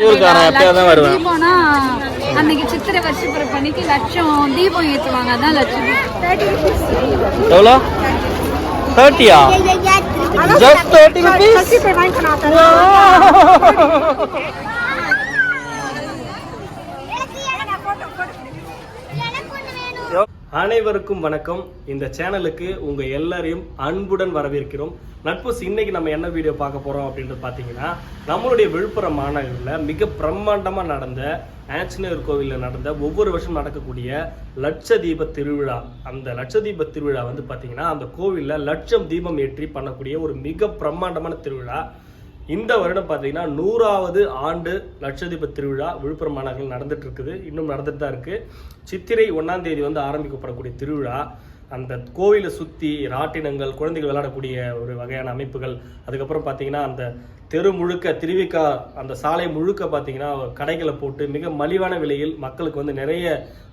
தீபம்னா அன்னைக்கு சித்திரை வருஷப்பிறப்பு அன்னைக்கு லட்சம் தீபம் ஏற்றுவாங்க அதான் லட்சம். எவ்வளோ? தேர்ட்டியா ஜஸ்ட் தேர்ட்டி ருபீஸ் அனைவருக்கும் வணக்கம். இந்த சேனலுக்கு உங்க எல்லாரையும் அன்புடன் வரவேற்கிறோம். நட்பு இன்னைக்கு நம்ம என்ன வீடியோ பார்க்க போறோம் அப்படின்றது பார்த்தீங்கன்னா நம்மளுடைய விழுப்புரம் மாநகரில் மிக பிரம்மாண்டமா நடந்த ஆஞ்சநேயர் கோவிலில் நடந்த ஒவ்வொரு வருஷம் நடக்கக்கூடிய லட்சதீப திருவிழா. அந்த லட்சதீப திருவிழா வந்து பார்த்தீங்கன்னா அந்த கோவிலில் லட்சம் தீபம் ஏற்றி பண்ணக்கூடிய ஒரு மிக பிரம்மாண்டமான திருவிழா. இந்த வருடம் பார்த்தீங்கன்னா நூறாவது ஆண்டு லட்சதீப திருவிழா விழுப்புரம் மாநகரில் நடந்துட்டு இருக்குது. இன்னும் நடந்துட்டு தான் இருக்கு. சித்திரை ஒன்றாம் தேதி வந்து ஆரம்பிக்கப்படக்கூடிய திருவிழா. அந்த கோவிலை சுற்றி ராட்டினங்கள் குழந்தைகள் விளையாடக்கூடிய ஒரு வகையான அமைப்புகள். அதுக்கப்புறம் பார்த்தீங்கன்னா அந்த தெரு முழுக்க திருவிக்கா அந்த சாலை முழுக்க பார்த்தீங்கன்னா கடைகளை போட்டு மிக மலிவான விலையில் மக்களுக்கு வந்து நிறைய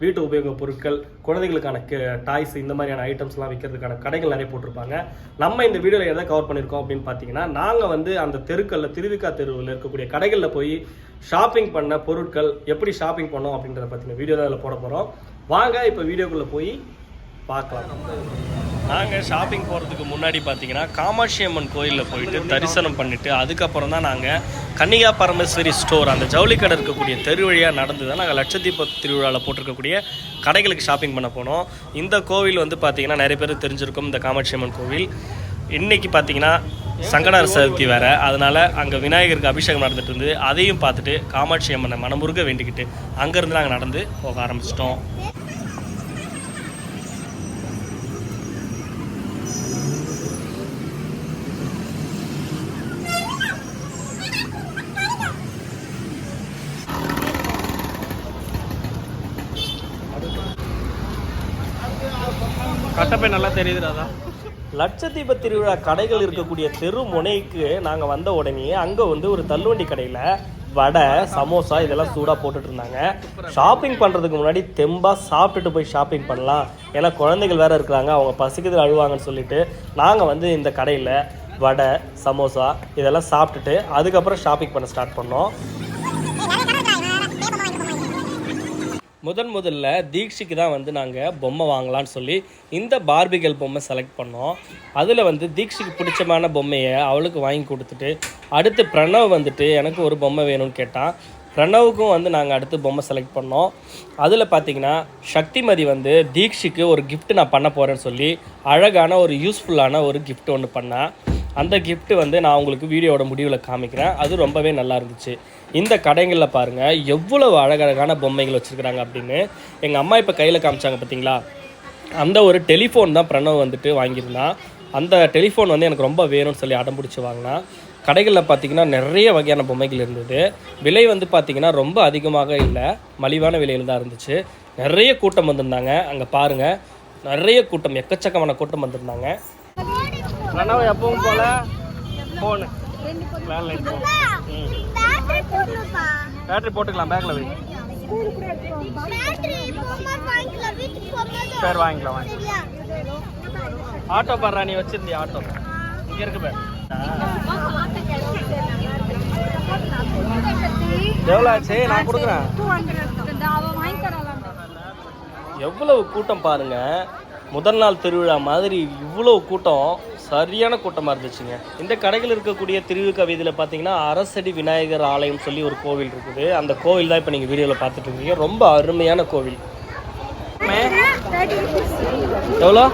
வீட்டு உபயோக பொருட்கள் குழந்தைகளுக்கான டாய்ஸ் இந்த மாதிரியான ஐட்டம்ஸ்லாம் விற்கிறதுக்கான கடைகள் நிறைய போட்டிருப்பாங்க. நம்ம இந்த வீடியோவில் எதை கவர் பண்ணியிருக்கோம் அப்படின்னு பார்த்தீங்கன்னா நாங்கள் வந்து அந்த தெருக்களில் திருவிக்கா தெருவில் இருக்கக்கூடிய கடைகளில் போய் ஷாப்பிங் பண்ண பொருட்கள் எப்படி ஷாப்பிங் பண்ணோம் அப்படின்றத பற்றின வீடியோ தான் இதில் போட போகிறோம் வாங்க இப்போ வீடியோக்குள்ளே போய் பார்க்கலாம். நாங்கள் ஷாப்பிங் போகிறதுக்கு முன்னாடி பார்த்தீங்கன்னா காமாட்சி அம்மன் கோயிலில் போயிட்டு தரிசனம் பண்ணிட்டு அதுக்கப்புறம் தான் நாங்கள் கன்னிகா பரமேஸ்வரி ஸ்டோர் அந்த ஜவுளி கடை இருக்கக்கூடிய தெரு வழியாக நடந்து தான் நாங்கள் லட்சத்தீப திருவிழாவில் போட்டிருக்கக்கூடிய கடைகளுக்கு ஷாப்பிங் பண்ண போனோம். இந்த கோவில் வந்து பார்த்தீங்கன்னா நிறைய பேர் தெரிஞ்சிருக்கும் இந்த காமாட்சி அம்மன் கோவில். இன்றைக்கி பார்த்தீங்கன்னா சங்கடார சதுர்த்தி வேறு. அதனால் அங்கே விநாயகருக்கு அபிஷேகம் நடந்துட்டு இருந்து அதையும் பார்த்துட்டு காமாட்சி அம்மனை மனமுருக வேண்டிக்கிட்டு அங்கேருந்து நாங்கள் நடந்து போக ஆரம்பிச்சிட்டோம். கட்டப்பை நல்லா தெரியுது லட்சதீப திருவிழா கடைகள் இருக்கக்கூடிய தெரு முனைக்கு நாங்கள் வந்த உடனே அங்கே வந்து ஒரு தள்ளுவண்டி கடையில் வடை சமோசா இதெல்லாம் சூடாக போட்டுட்டு இருந்தாங்க. ஷாப்பிங் பண்ணுறதுக்கு முன்னாடி தெம்பாக சாப்பிட்டுட்டு போய் ஷாப்பிங் பண்ணலாம். ஏன்னா குழந்தைகள் வேற இருக்கிறாங்க அவங்க பசிக்குது அழுவாங்கன்னு சொல்லிட்டு நாங்கள் வந்து இந்த கடையில் வடை சமோசா இதெல்லாம் சாப்பிட்டுட்டு அதுக்கப்புறம் ஷாப்பிங் பண்ண ஸ்டார்ட் பண்ணோம். முதன் முதல்ல தீக்ஷிக்கு தான் வந்து நாங்கள் பொம்மை வாங்கலாம்னு சொல்லி இந்த பார்பிகள் பொம்மை செலக்ட் பண்ணோம். அதில் வந்து தீக்ஷிக்கு பிடிச்சமான பொம்மையை அவளுக்கு வாங்கி கொடுத்துட்டு அடுத்து பிரணவ் வந்துட்டு எனக்கு ஒரு பொம்மை வேணும்னு கேட்டான். பிரணவுக்கும் வந்து நாங்கள் அடுத்து பொம்மை செலக்ட் பண்ணோம். அதில் பார்த்தீங்கன்னா சக்திமதி வந்து தீக்ஷிக்கு ஒரு கிஃப்ட் நான் பண்ண போகிறேன்னு சொல்லி அழகான ஒரு யூஸ்ஃபுல்லான ஒரு கிஃப்ட் ஒன்று பண்ணேன் அந்த கிஃப்ட் வந்து நான் உங்களுக்கு வீடியோவோட முடிவில் காமிக்கிறேன். அது ரொம்பவே நல்லா இருந்துச்சு. இந்த கடைகளில் பாருங்கள் எவ்வளவு அழகழகான பொம்மைகள் வச்சுருக்குறாங்க அப்படின்னு எங்கள் அம்மா இப்போ கையில் காமிச்சாங்க பார்த்தீங்களா அந்த ஒரு டெலிஃபோன் தான் பிரணவ் வந்துட்டு வாங்கியிருந்தான் அந்த டெலிஃபோன் வந்து எனக்கு ரொம்ப வேணும்னு சொல்லி அடம் பிடிச்சி வாங்கினான் கடைகளில் பார்த்தீங்கன்னா நிறைய வகையான பொம்மைகள் இருந்தது. விலை வந்து பார்த்தீங்கன்னா ரொம்ப அதிகமாக இல்லை. மலிவான விலையில் தான் இருந்துச்சு. நிறைய கூட்டம் வந்திருந்தாங்க. அங்கே பாருங்கள் நிறைய கூட்டம் எக்கச்சக்கமான கூட்டம் வந்திருந்தாங்க. பிரணவ் எப்பவும் போல ஃபோனு லேண்ட்லைன் ஃபோன் பேட்டரி போட்டுக்கலாம் பேக்கில் வை. சரி வாங்கிக்கலாம் வாங்கிக்கலாம். ஆட்டோ பாடுறா நீ வச்சிருந்தியா ஆட்டோ இங்கே இருக்கு பேர். எவ்வளோ ஆச்சு? நான் கொடுக்குறேன். வாங்கி எவ்வளவு கூட்டம் பாருங்க. முதல் நாள் திருவிழா மாதிரி இவ்வளவு கூட்டம். சரியான கூட்டமாக இருந்துச்சுங்க. இந்த கடைகள் இருக்கக்கூடிய திருவிக வீதியில் பார்த்தீங்கன்னா அரசடி விநாயகர் ஆலயம் சொல்லி ஒரு கோவில் இருக்குது. அந்த கோவில் தான் இப்போ நீங்கள் வீடியோவில் பார்த்துட்டு இருக்கீங்க. ரொம்ப அருமையான கோவில். எவ்வளோ?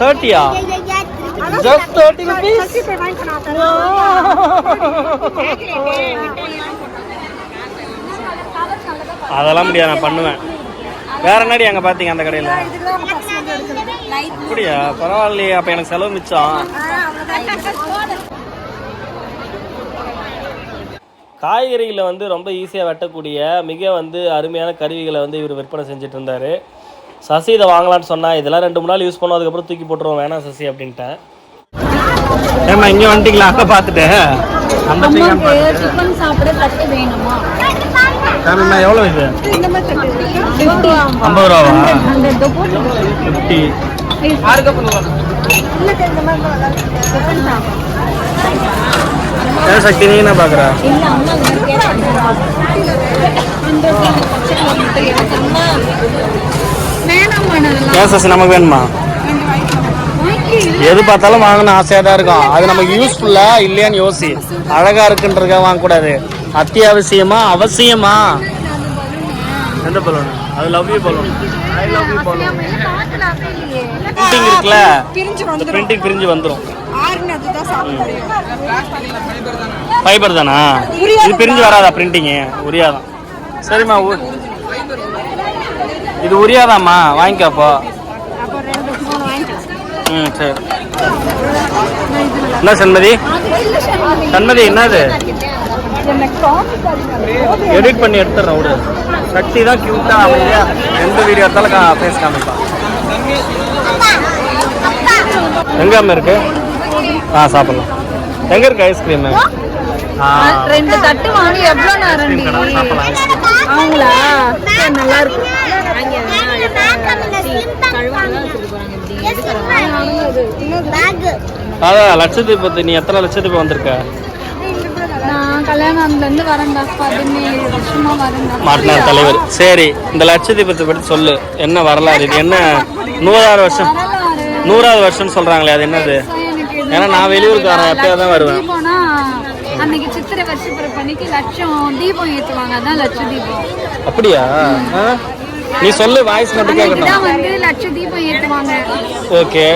தேர்ட்டியா ஜஸ்ட் தேர்ட்டி ருபீஸ் அதெல்லாம் முடியாது நான் பண்ணுவேன். வேற என்னடி அங்கே பார்த்தீங்க அந்த கடையில்? அப்படியா? பரவாயில்லையே அப்போ எனக்கு செலவு மிச்சம். காய்கறிகளை வந்து ரொம்ப ஈஸியாக வெட்டக்கூடிய மிக வந்து அருமையான கருவிகளை வந்து இவர் விற்பனை செஞ்சுட்டு இருந்தார். சசி இதை வாங்கலாம்னு சொன்னா இதெல்லாம் ரெண்டு மூணு நாள் யூஸ் பண்ணோம் அதுக்கப்புறம் தூக்கி போட்டுருவோம். வேணாம் சசி அப்படின்ட்டேன். ஏமா இங்கே வந்துட்டீங்களா? அங்கே பார்த்துட்டு. அந்த சாப்பிட தட்டு வேணுமா? எவ்வளோ இது? ஐம்பது ரூபாவா? ஃபிஃப்டி யாருக்கு பண்ணுவாங்க சக்தி நீ என்ன பாக்குற நமக்கு வேணுமா எது பார்த்தாலும் வாங்கணும் ஆசையாக தான் இருக்கும். அது நமக்கு யூஸ்ஃபுல்லா இல்லையான்னு யோசி அழகா இருக்குன்றதுக்காக வாங்கக்கூடாது அத்தியாவசியமா அவசியமா எந்த பலூன் அது love you balloon I love you balloon printing இருக்குல்ல? பிரிஞ்சு இந்த பிரிண்டிங் பிரிஞ்சு வந்துடும் ஆறுனது தான் ஃபைபர் தானா? இது பிரிஞ்சு வராதா பிரிண்டிங்கு உரியாதான் சரிம்மா இது உரியாதாம்மா? வாங்கிக்கோ அப்போ. ம் சரி. என்ன சண்மதி? சண்மதி என்னது? எடிட் பண்ணி எடுத்துடுறேன் விடு. சக்தி தான் கியூட்டா அமைதியா. எந்த வீடியோ எடுத்தாலும் ஃபேஸ் காமிப்பான் எங்கே எங்காம இருக்கு? ஆ சாப்பிடலாம். எங்க இருக்கு ஐஸ்கிரீம் ரெண்டு தட்டு வாங்கி எவ்வளோ நேரம் அவங்களா? நல்லா இருக்கு. அதான் லட்சத்தீப் நீ எத்தனை லட்சத்தீப் வந்திருக்க? மாட்டினார் தலைவர். சரி இந்த லட்சதீபத்தை பற்றி சொல்லு. என்ன வரலாறு? என்ன நூறாறு வருஷம்? நூறாவது வருஷம் சொல்றாங்களே அது என்னது? ஏன்னா நான் வெளியூருக்காரன் எப்பயாவது தான் வருவேன். அன்னைக்கு சித்திரை வருஷ பிறப்பு அன்னைக்கு லட்சம் தீபம் ஏத்துவாங்க. அதான் லட்ச தீபம். அப்படியா? ஆ? நீ சொல்லு வாய்ஸ் மட்டும் கேட்கணும் வந்து லட்ச தீபம் ஏத்துவாங்க. ஓகே.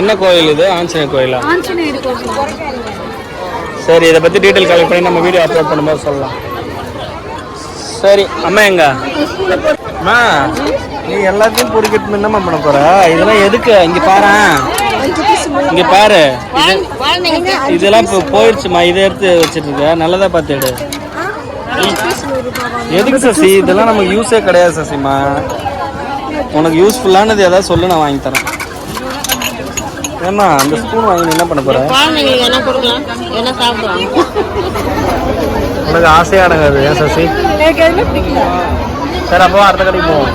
என்ன கோயில் இது? ஆஞ்சநேயர் கோயிலா? ஆஞ்சநேயர் கோவில். சரி இதை பற்றி டீட்டெயில் கலெக்ட் பண்ணி நம்ம வீடியோ அப்லோட் பண்ணும்போது சொல்லலாம். சரி அம்மா எங்க? அம்மா. நீ எல்லாத்தையும் பொறுக்கிட்டு என்னம்மா பண்ண போற? இதெல்லாம் எதுக்கு? இங்க பாரு. இங்க பாரு. இது இதெல்லாம் இப்போ போயிடுச்சுமா இதை எடுத்து வச்சிட்டு இருக்க நல்லதா பார்த்து எடு. எதுக்கு சசி? இதெல்லாம் நமக்கு யூஸே கிடையாது சசிமா. உனக்கு யூஸ்ஃபுல்லானது ஏதாவது சொல்லு நான் வாங்கி தரேன். ஏம்மா அந்த ஸ்பூன் வாங்கி என்ன பண்ண போற? உனக்கு ஆசையா அடங்காது ஏன் சசி? எனக்கு எதுவுமே பிடிக்கல? சரி அப்போ அடுத்த கடைக்கு போவோம்.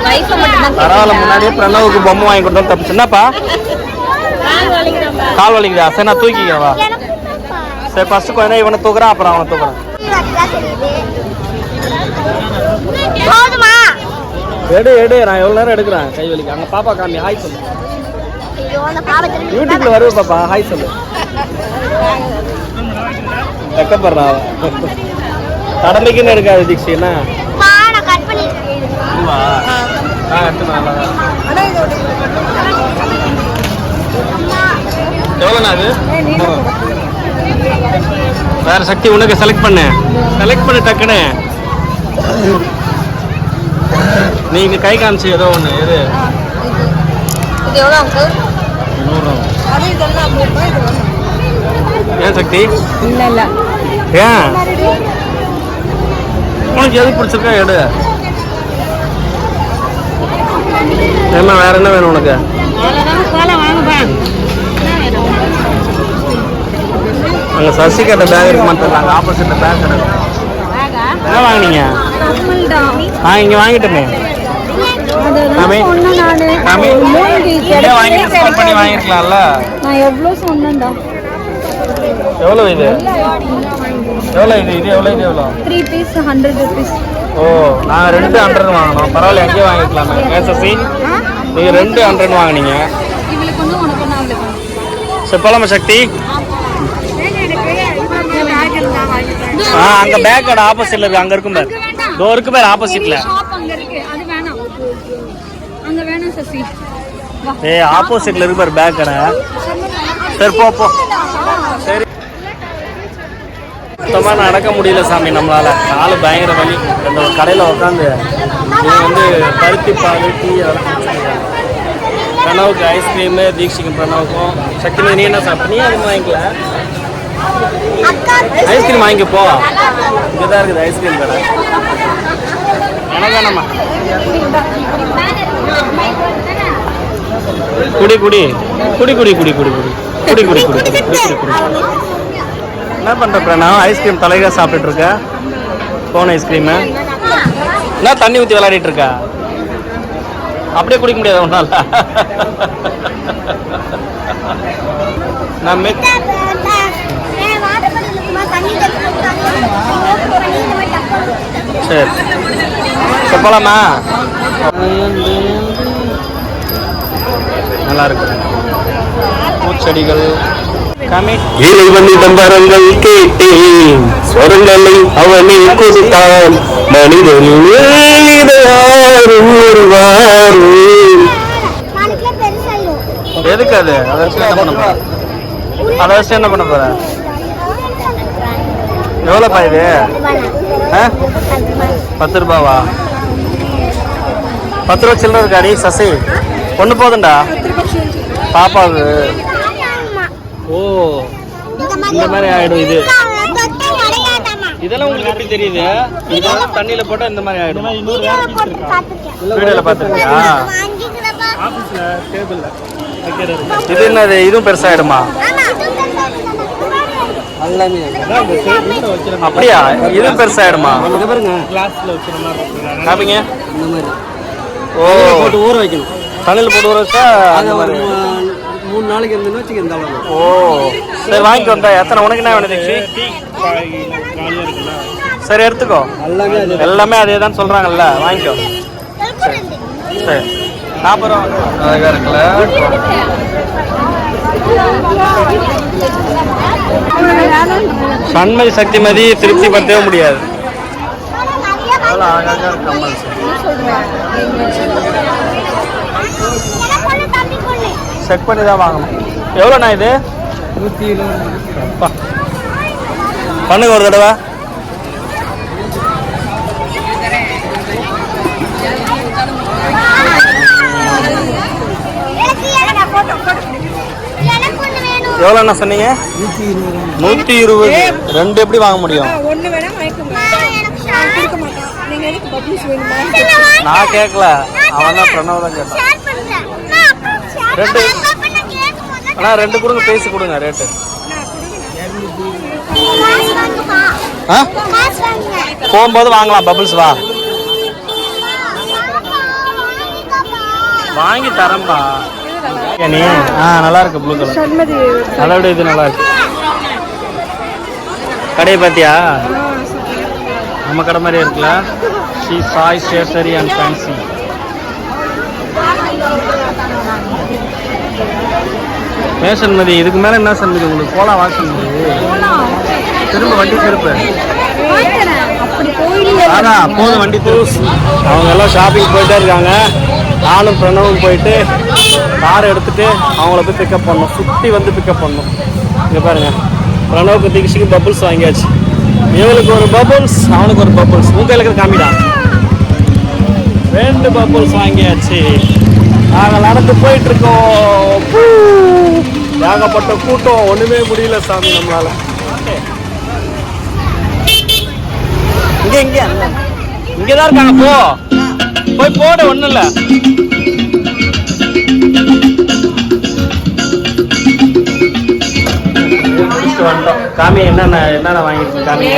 பரவாயில்ல முன்னாடியே பிரணவுக்கு பொம்மை வாங்கி கொடுத்தோம் தப்பு என்னப்பா? கால் வலிக்குதா? சரி நான் தூக்கிக்கிறேன் வா. சரி ஃபர்ஸ்ட் கொஞ்ச நேரம் இவனை தூக்குறேன் அப்புறம் அவனை தூக்குறேன். எடு எடு நான் எவ்வளோ நேரம் எடுக்கிறேன்? கை வலிக்கு. அங்கே பாப்பா காமி ஹாய் சொல்லு. யூடியூப்ல வருவ பாப்பா ஹாய் சொல்லு. வெக்கப்படுறா. கடமைக்குன்னு இருக்காது தீக்ஷி எவ்வளோண்ணா அது? வேற சக்தி உனக்கு செலக்ட் பண்ணு. செலக்ட் பண்ணு டக்குன்னு. நீங்க கை காமிச்சு ஏதோ ஒன்று எது? இது எவ்வளோ அங்கிள் நூறுரூவா. ஏன் சக்தி? இல்ல இல்ல. ஏன்? உனக்கு எது பிடிச்சிருக்கா எடு. ஏம்மா வேற என்ன வேணும் உனக்கு? அங்கே சசி கேட்ட பேக் இருக்கு மட்டும் அங்கே ஆப்போசிட்ல பேக் கிடக்கு என்ன வாங்குனீங்க? ஆ இங்கே வாங்கிட்டோமே. வாங்கிருக்கலாம்ல. நான் எவ்வளோ சொன்னேன்டா? எவ்வளோ இது? எவ்வளோ இது? இது எவ்வளோ இது எவ்வளோ த்ரீ பீஸ் ஹண்ட்ரட் ருபீஸ் ஓ நான் ரெண்டு ஹண்ட்ரட் வாங்கினோம். பரவாயில்ல எங்கே வாங்கிக்கலாம் ஏன் சசி நீங்கள் ரெண்டு ஹண்ட்ரட் வாங்கினீங்க. செப்பலாம சக்தி. ஆ அங்கே பேக்கோட ஆப்போசிட்டில் இருக்குது அங்கே இருக்கும் பாரு. டோருக்கு பேர் ஆப்போசிட்டில் ஏ ஆப்போசிட்டில் இருக்கு பாரு பேக் கடை. சரி போ. சுத்தமாக நடக்க முடியல சாமி நம்மளால காலு பயங்கர வலி அந்த கடையில் உட்காந்து நீங்கள் வந்து பருத்தி பால் டீ அதெல்லாம் பிரணவுக்கு ஐஸ்கிரீமு தீக்ஷிக்கும் பிரணவுக்கும் சக்தி நீ என்ன சாப்பிட்ட நீ அது வாங்கிக்கல ஐஸ்கிரீம் வாங்கி போ இங்கே தான் இருக்குது ஐஸ்கிரீம் கடை எனக்கு குடி குடி குடி குடி குடி குடி குடி குடி குடி குடி குடி குடி குடி குடி என்ன பண்ணுற நான் ஐஸ்கிரீம் தலைகா சாப்பிட்டுட்டு இருக்க? கோன் ஐஸ்கிரீமு என்ன தண்ணி ஊற்றி விளையாடிட்டு இருக்கா? அப்படியே குடிக்க முடியாது ஒன்றால் நான் மிக் சரி. சொல்லலாமா? நல்லா இருக்கு. பூச்செடிகள். இறைவனிடம் வரங்கள் கேட்டேன். ஸ்வரங்களை அவனே கொடுத்தான். மனிதன் எதுக்கு அது? அதை வச்சு என்ன பண்ண போற? அதை வச்சு என்ன பண்ண போற? எவ்வளோப்பா இது? ஆ? பத்து ரூபாவா? பத்து ரூபா சில்லற இருக்காடி சசி. ஒன்று போதும்டா. பாப்பாவுக்கு. இந்த மாதிரி ஆயிடும் இது. இதெல்லாம் உங்களுக்கு எப்படி தெரியுது? இதெல்லாம் தண்ணியில போட்டா இந்த மாதிரி ஆயிடும். வீடியோல டேபிள்ல இது என்னது? இதுவும் பெருசாயிடுமா? அப்படியா? இதுவும் பெருசாயிடுமா? கிளாஸ்ல வச்சுற மாதிரி காமிங்க. இந்த மாதிரி. ஓ. போட்டு ஊற வைக்கணும். தண்ணியில் போட்டு ஊற வச்சா மூணு நாளைக்கு இருந்துன்னு வச்சுக்க இந்த ஓ சரி வாங்கிட்டு வந்தா. எத்தனை உனக்கு என்ன வேணும் தீக்ஷி? சரி எடுத்துக்கோ. எல்லாமே எல்லாமே அதே தான் சொல்றாங்கல்ல. வாங்கிக்கோ. சரி நாற்பது ரூபா அழகா இருக்குல்ல? சண்மதி சக்திமதி திருப்தி படுத்தவே முடியாது. அழகாக இருக்கு செக் பண்ணி தான் வாங்கணும். எவ்வளோண்ணா இது? நூற்றி இருபது. பண்ணுங்க ஒரு தடவை. எவ்வளோண்ணா சொன்னீங்க? நூற்றி இருபது. ரெண்டு எப்படி வாங்க முடியும்? நான் கேட்கல அவன் தான் பிரணவ் தான் கேட்டான். ரெண்டு. அண்ணா ரெண்டு கொடுங்க பேசி கொடுங்க ரேட்டு. ஆ? போகும்போது வாங்கலாம் பபிள்ஸ் வா. வாங்கி தரேன்பா. நீ? ஆ நல்லா இருக்கு ப்ளூ கலர் விட இது நல்லா இருக்கு. கடையை பார்த்தியா? நம்ம கடை மாதிரியே இருக்குல்ல? Shri Sai stationery and fancy மேஷன் மதி இதுக்கு மேலே என்ன சன்மதி உங்களுக்கு? போலாம் வாசன் திரும்ப வண்டி திருப்பு. அதான் போதும் வண்டி திருப்பு. அவங்க எல்லாம் ஷாப்பிங் போயிட்டே இருக்காங்க. நானும் பிரணவும் போயிட்டு கார் எடுத்துட்டு அவங்கள போய் பிக்கப் பண்ணோம் சுற்றி வந்து பிக்கப் பண்ணோம் இங்கே பாருங்க. பிரணவுக்கு தீக்ஷிக்கு பபுள்ஸ் வாங்கியாச்சு. இவனுக்கு ஒரு பபுள்ஸ் அவனுக்கு ஒரு பபுள்ஸ் உங்க கையில் இருக்கிற காமிடா. ரெண்டு பபுள்ஸ் வாங்கியாச்சு. நாங்கள் நடந்து போயிட்டு இருக்கோம். ஏகப்பட்ட கூட்டம். ஒண்ணுமே முடியல சாமி நம்மளால. இங்க இங்க. இங்கதான் இருக்காங்க. போ. போய் போட ஒண்ணும் இல்ல. காமி என்னென்ன என்னென்ன வாங்கிருக்கு காமி?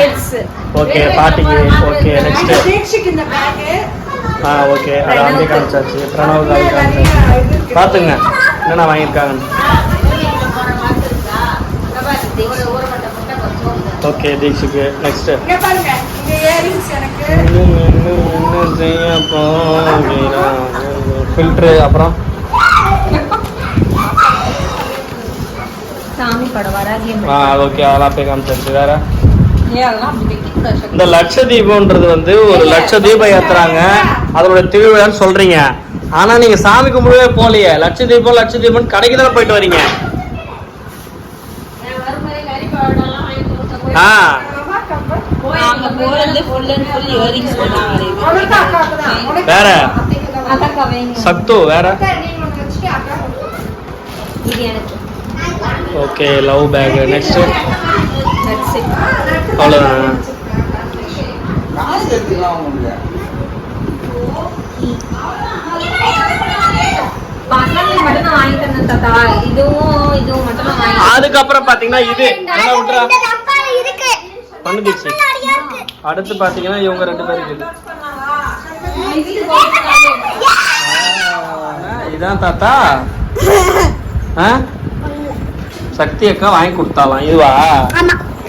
ஓகே பாட்டிக்கு ஓகே நெக்ஸ்ட் ஆ ஓகே. அது அங்கே காமிச்சாச்சு பிரணவ் காமி காமிச்சாச்சு பார்த்துங்க என்னென்ன வாங்கியிருக்காங்கன்னு. ஓகே தீக்ஷுக்கு. நெக்ஸ்ட் இங்க பாருங்க. இங்க இயரிங்ஸ் எனக்கு. என்ன செய்ய போகிறான் ஃபில்ட்ரு அப்புறம்? சாமி படம் வராது. ஆ ஓகே. அதெல்லாம் போய் காமிச்சாச்சு. வேற? இந்த லட்ச தீபம்ன்றது வந்து ஒரு லட்ச தீபம் ஏத்துறாங்க. அதோட திருவிழான்னு சொல்றீங்க. ஆனா நீங்க சாமி கும்பிடவே போலையே லட்ச தீபம் லட்ச தீபம் கடைக்கு தானே போயிட்டு வரீங்க? ஆ. வேற? சத்து வேற? ஓகே லவ் பேக் நெக்ஸ்ட் அவ்வளோதான் அதுக்கப்புறம் பாத்தீங்கன்னா இது. பண்ணுதிச்சு அடுத்து பாத்தீங்கன்னா இவங்க ரெண்டு பேருக்கு இது. இதான் தாத்தா. ஆ? சக்தி அக்கா வாங்கி கொடுத்தாலாம் இதுவா?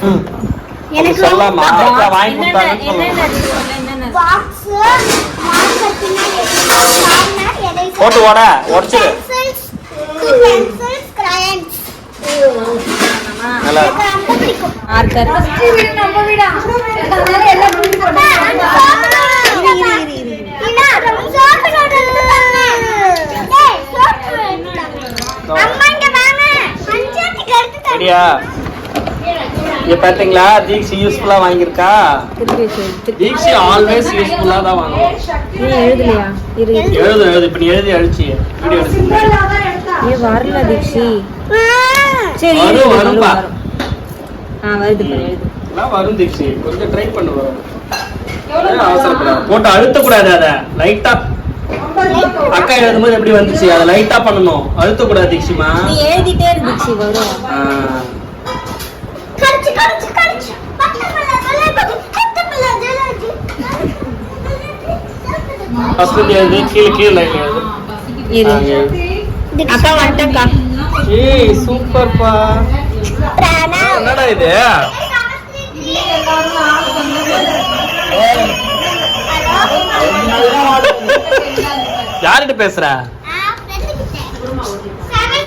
அப்ப சொல்லாமா அக்கா வாங்கி கொடுத்தாங்கன்னு Sharpener. பாக்ஸ் எதை போட்டு ஓட உடச்சிடு. பென்சில்ஸ் கிரையன்ஸ் நல்லா எனக்கு. நம்ம வீடா புடி இரு இரு இரு இரு அம்மா இங்க வாங்க. இங்க பாத்தீங்களா? தீக்ஷி யூஸ்ஃபுல்லா திருப்பி. தீக்ஷி ஆல்வேஸ் யூஸ்ஃபுல்லா தான் வாங்குவோம் நீ எழுதலையா? இரு இரு. எழுது எழுது. இப்ப நீ எழுதி அழிச்சு. வீடியோ ஏ வரல தீக்ஷி. சரி வரும். வரும். ஆ வருது பாரு, எழுது எல்லாம் வரும் தீக்ஷி. கொஞ்சம் ட்ரை பண்ணு வரும். அவசரப்படாத போட்டு அழுத்தக்கூடாது அத. லைட்டா அக்கா எழுதும்போது எப்படி வந்துச்சு? அதை லைட்டா பண்ணணும். அழுத்தக்கூடாது தீக்ஷிமா. நீ எழுதிட்டே இரு தீக்ஷி வரும். ஃபர்ஸ்ட் எழுது கீழே கீழே லைன் எழுது. அக்கா வந்துட்டேன்க்கா ஏய் சூப்பர்ப்பா. பிரணவ் என்னடா இது? யார்கிட்ட பேசுற?